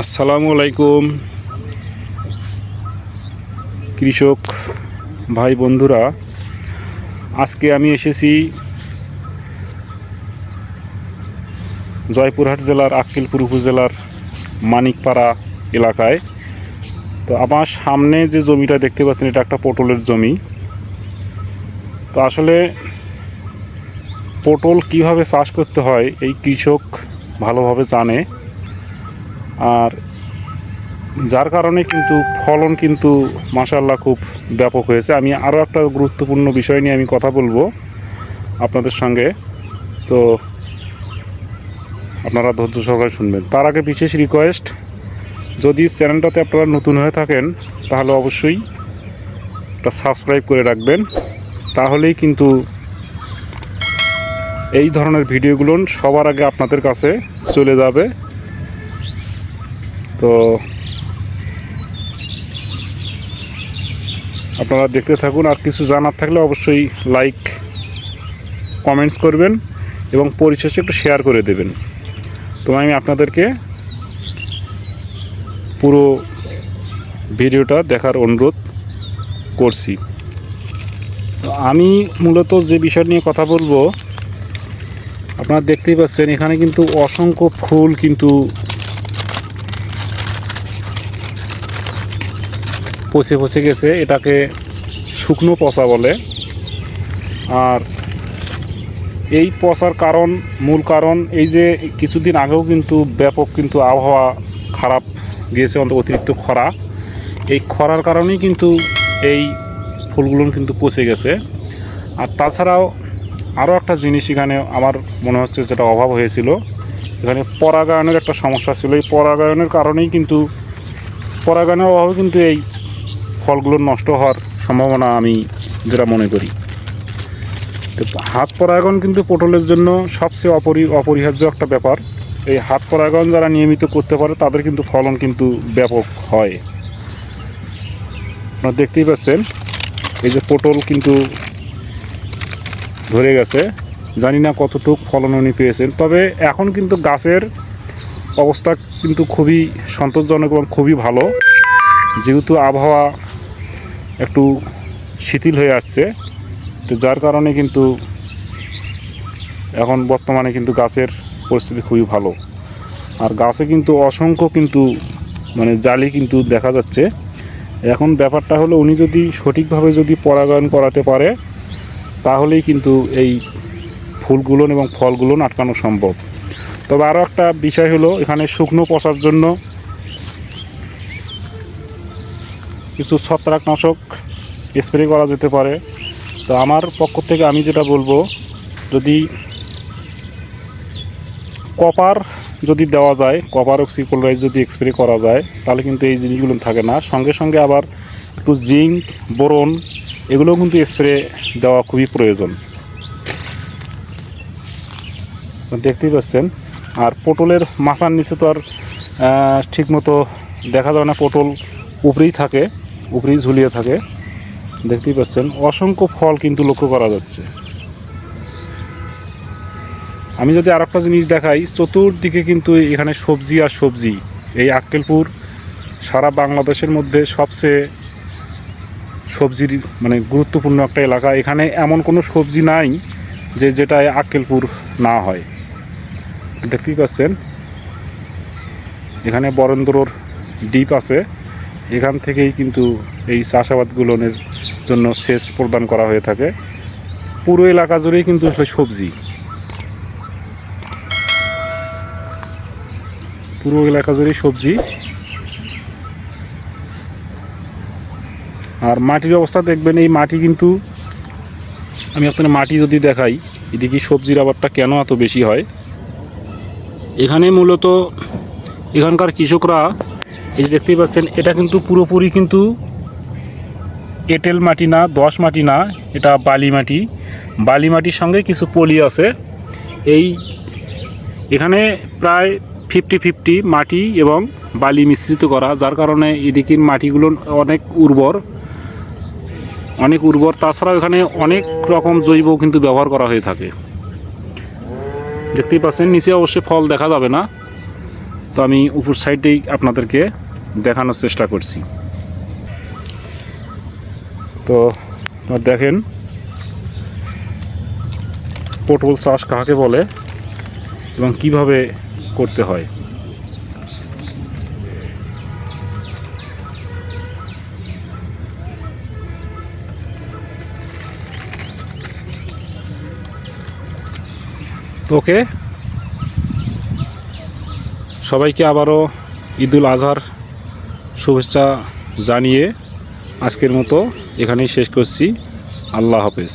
আসসালামু আলাইকুম। কৃষক ভাই বন্ধুরা, আজকে আমি এসেছি জয়পুরহাট জেলার আক্কেলপুর উপজেলার মানিকপাড়া এলাকায়। তো আমার সামনে যে জমিটা দেখতে পাচ্ছেন, এটা একটা পটলের জমি। তো আসলে পটল কীভাবে চাষ করতে হয়, এই কৃষক ভালোভাবে জানে। আর যার কারণে কিন্তু ফলন কিন্তু মাসাল্লাহ খুব ব্যাপক হয়েছে। আমি আরও একটা গুরুত্বপূর্ণ বিষয় নিয়ে আমি কথা বলব আপনাদের সঙ্গে। তো আপনারা ধৈর্য সহকারে শুনবেন। তার আগে বিশেষ রিকোয়েস্ট যদি চ্যানেলটাতে আপনারা নতুন হয়ে থাকেন, তাহলে অবশ্যই একটা সাবস্ক্রাইব করে রাখবেন। তাহলেই কিন্তু এই ধরনের ভিডিওগুলো সবার আগে আপনাদের কাছে চলে যাবে। তো আপনারা দেখতে থাকুন, আর কিছু জানার থাকলে অবশ্যই লাইক কমেন্টস করবেন এবং পরিশেষে একটু শেয়ার করে দেবেন। তো আমি আপনাদেরকে পুরো ভিডিওটা দেখার অনুরোধ করছি। আমি মূলত যে বিষয় নিয়ে কথা বলব, আপনারা দেখতেই পাচ্ছেন, এখানে কিন্তু অসংখ্য ফুল কিন্তু পচে পচে গেছে, এটাকে শুকনো পচা বলে। আর এই পচার কারণ, মূল কারণ, এই যে কিছুদিন আগেও কিন্তু ব্যাপক কিন্তু আবহাওয়া খারাপ গিয়েছে অন্ত অতিরিক্ত খরা। এই খরার কারণেই কিন্তু এই ফুলগুলো কিন্তু পচে গেছে। আর তাছাড়াও আরও একটা জিনিস এখানে আমার মনে হচ্ছে যেটা অভাব হয়েছিল, এখানে পরাগায়নের একটা সমস্যা ছিল। এই পরাগায়নের কারণেই কিন্তু, পরাগায়নের অভাবে কিন্তু এই ফলগুলো নষ্ট হওয়ার সম্ভাবনা আমি যেটা মনে করি। তো হাত পরাগন কিন্তু পটলের জন্য সবচেয়ে অপরি, অপরিহার্য একটা ব্যাপার। এই হাত পরাগন যারা নিয়মিত করতে পারে, তাদের কিন্তু ফলন কিন্তু ব্যাপক হয়। আপনারা দেখতেই পাচ্ছেন, এই যে পটল কিন্তু ধরে গেছে। জানি না কতটুক ফলন উনি পেয়েছেন। তবে এখন কিন্তু গাছের অবস্থা কিন্তু খুবই সন্তোষজনক এবং খুবই ভালো। যেহেতু আবহাওয়া একটু শিথিল হয়ে আসছে। তো যার কারণে কিন্তু এখন বর্তমানে কিন্তু গাছের পরিস্থিতি খুবই ভালো। আর গাছে কিন্তু অসংখ্য কিন্তু মানে জালি কিন্তু দেখা যাচ্ছে। এখন ব্যাপারটা হলো উনি যদি সঠিকভাবে যদি পরাগায়ন করাতে পারে, তাহলেই কিন্তু এই ফুলগুলো এবং ফলগুলো আটকানো সম্ভব। তবে আরও একটা বিষয় হলো এখানে শুকনো পচার জন্য কিছু ছত্রাকনাশক স্প্রে করা যেতে পারে। তো আমার পক্ষ থেকে আমি যেটা বলব, যদি কপার যদি দেওয়া যায় কপার অক্সিক্লোরাইড যদি স্প্রে করা যায়, তাহলে কিন্তু এই জিনিসগুলো থাকে না। সঙ্গে সঙ্গে আবার একটু জিঙ্ক বোরন এগুলো কিন্তু স্প্রে দেওয়া খুবই প্রয়োজন। দেখতেই পাচ্ছেন? আর পটলের মাচার নিচে তো আর ঠিকমতো দেখা যায় না, পটল উপরেই থাকে। উপরেই ঝুলিয়ে থাকে। দেখতেই পাচ্ছেন, অসংখ্য ফল কিন্তু লক্ষ্য করা যাচ্ছে। আমি যদি আর একটা জিনিস দেখাই, চতুর্দিকে কিন্তু এখানে সবজি আর সবজি। এই আক্কেলপুর সারা বাংলাদেশের মধ্যে সবচেয়ে সবজির মানে গুরুত্বপূর্ণ একটা এলাকা। এখানে এমন কোনো সবজি নাই যে যেটায় আক্কেলপুর না হয়। দেখতেই পাচ্ছেন, এখানে বরেন্দ্রর দ্বীপ আছে। এখান থেকেই কিন্তু এই চাষাবাদগুলোর জন্য সেচ প্রদান করা হয়ে থাকে। পুরো এলাকা জুড়েই কিন্তু আসলে সবজি। পুরো এলাকা জুড়েই সবজি। আর মাটির অবস্থা দেখবেন, এই মাটি কিন্তু আমি আপনার মাটি যদি দেখাই, এদিকে সবজির আবারটা কেন এত বেশি হয়? এখানে মূলত এখানকার কৃষকরা এই যে দেখতেই পাচ্ছেন, এটা কিন্তু পুরোপুরি কিন্তু এঁটেল মাটি না দশ মাটি না, এটা বালি মাটি। বালি মাটির সঙ্গে কিছু পলি আছে। এই এখানে প্রায় ফিফটি ফিফটি মাটি এবং বালি মিশ্রিত করা, যার কারণে এদিকের মাটিগুলো অনেক উর্বর অনেক উর্বর। তাছাড়াও এখানে অনেক রকম জৈব কিন্তু ব্যবহার করা হয়ে থাকে। দেখতেই পাচ্ছেন, নিচে অবশ্যই ফল দেখা যাবে না। তো আমি উপর সাইডেই আপনাদেরকে দেখানোর চেষ্টা করছি। তো দেখেন পটল চাষ কাকে বলে এবং কীভাবে করতে হয়। ওকে, সবাইকে আবারও ঈদুল আজহার শুভেচ্ছা জানিয়ে আজকের মতো এখানেই শেষ করছি। আল্লাহ হাফেজ।